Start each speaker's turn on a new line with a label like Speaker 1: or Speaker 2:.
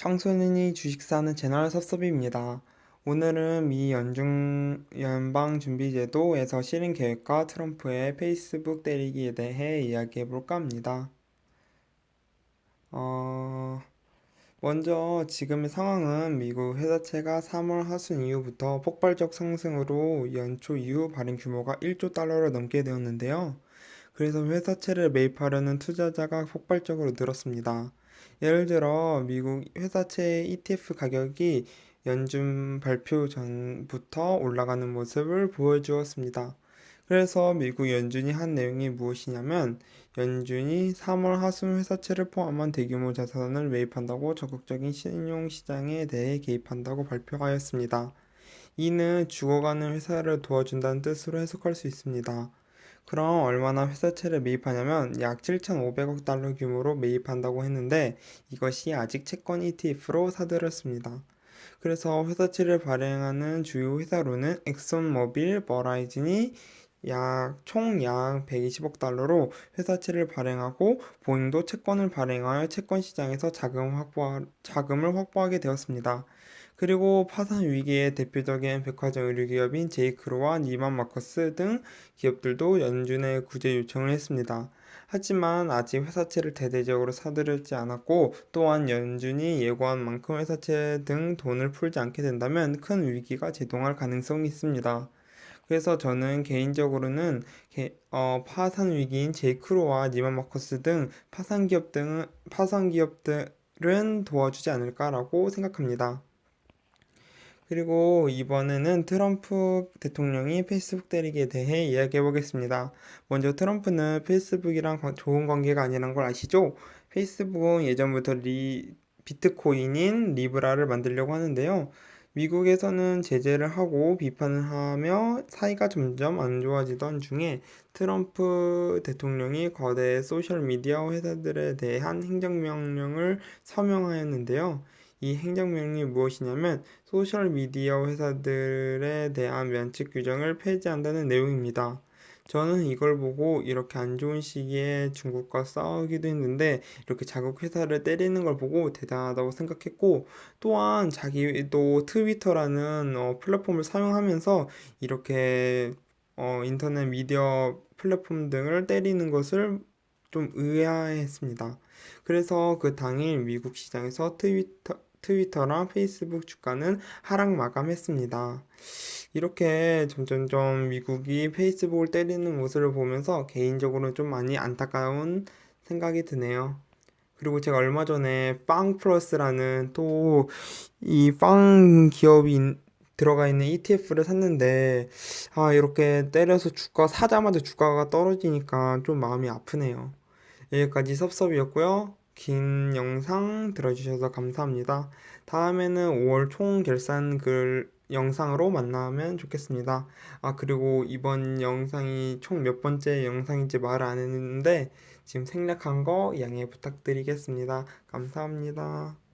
Speaker 1: 청소년이 주식 사는 채널 섭섭입니다. 오늘은 미 연중 연방준비제도에서 실행 계획과 트럼프의 페이스북 때리기에 대해 이야기해 볼까 합니다. 어, 먼저 지금의 상황은 미국 회사채가 3월 하순 이후부터 폭발적 상승으로 연초 이후 발행 규모가 1조 달러를 넘게 되었는데요. 그래서 회사채를 매입하려는 투자자가 폭발적으로 늘었습니다. 예를 들어 미국 회사채 ETF 가격이 연준 발표 전부터 올라가는 모습을 보여주었습니다. 그래서 미국 연준이 한 내용이 무엇이냐면 연준이 3월 하순 회사채를 포함한 대규모 자산을 매입한다고 적극적인 신용시장에 대해 개입한다고 발표하였습니다. 이는 죽어가는 회사를 도와준다는 뜻으로 해석할 수 있습니다. 그럼 얼마나 회사채를 매입하냐면 약 7,500억 달러 규모로 매입한다고 했는데 이것이 아직 채권 ETF로 사들였습니다. 그래서 회사채를 발행하는 주요 회사로는 엑손모빌, 버라이즌이 약총약 120억 달러로 회사채를 발행하고 보잉도 채권을 발행하여 채권 시장에서 자금 확보, 자금을 확보하게 되었습니다. 그리고 파산 위기의 대표적인 백화점 의류 기업인 제이크로와 니만 마커스 등 기업들도 연준에 구제 요청을 했습니다. 하지만 아직 회사채를 대대적으로 사들였지 않았고 또한 연준이 예고한 만큼 회사채 등 돈을 풀지 않게 된다면 큰 위기가 제동할 가능성이 있습니다. 그래서 저는 개인적으로는 게, 어, 파산 위기인 제이크로와 니만 마커스 등 파산 기업 등 파산 기업들은 도와주지 않을까라고 생각합니다. 그리고 이번에는 트럼프 대통령이 페이스북 때리기에 대해 이야기해 보겠습니다. 먼저 트럼프는 페이스북이랑 좋은 관계가 아니란 걸 아시죠? 페이스북은 예전부터 리, 비트코인인 리브라를 만들려고 하는데요. 미국에서는 제재를 하고 비판을 하며 사이가 점점 안 좋아지던 중에 트럼프 대통령이 거대 소셜미디어 회사들에 대한 행정명령을 서명하였는데요. 이 행정명령이 무엇이냐면 소셜미디어 회사들에 대한 면책 규정을 폐지한다는 내용입니다. 저는 이걸 보고 이렇게 안 좋은 시기에 중국과 싸우기도 했는데 이렇게 자국 회사를 때리는 걸 보고 대단하다고 생각했고 또한 자기도 트위터라는 어, 플랫폼을 사용하면서 이렇게 어, 인터넷 미디어 플랫폼 등을 때리는 것을 좀 의아해했습니다. 그래서 그 당일 미국 시장에서 트위터 트위터랑 페이스북 주가는 하락 마감했습니다. 이렇게 점점점 미국이 페이스북을 때리는 모습을 보면서 개인적으로 좀 많이 안타까운 생각이 드네요. 그리고 제가 얼마 전에 빵 플러스라는 또 이 빵 기업이 들어가 있는 ETF를 샀는데 아 이렇게 때려서 주가 사자마자 주가가 떨어지니까 좀 마음이 아프네요. 여기까지 섭섭이었고요. 긴 영상 들어주셔서 감사합니다. 다음에는 5월 총 결산 글 영상으로 만나면 좋겠습니다. 아, 그리고 이번 영상이 총 몇 번째 영상인지 말을 안 했는데 지금 생략한 거 양해 부탁드리겠습니다. 감사합니다.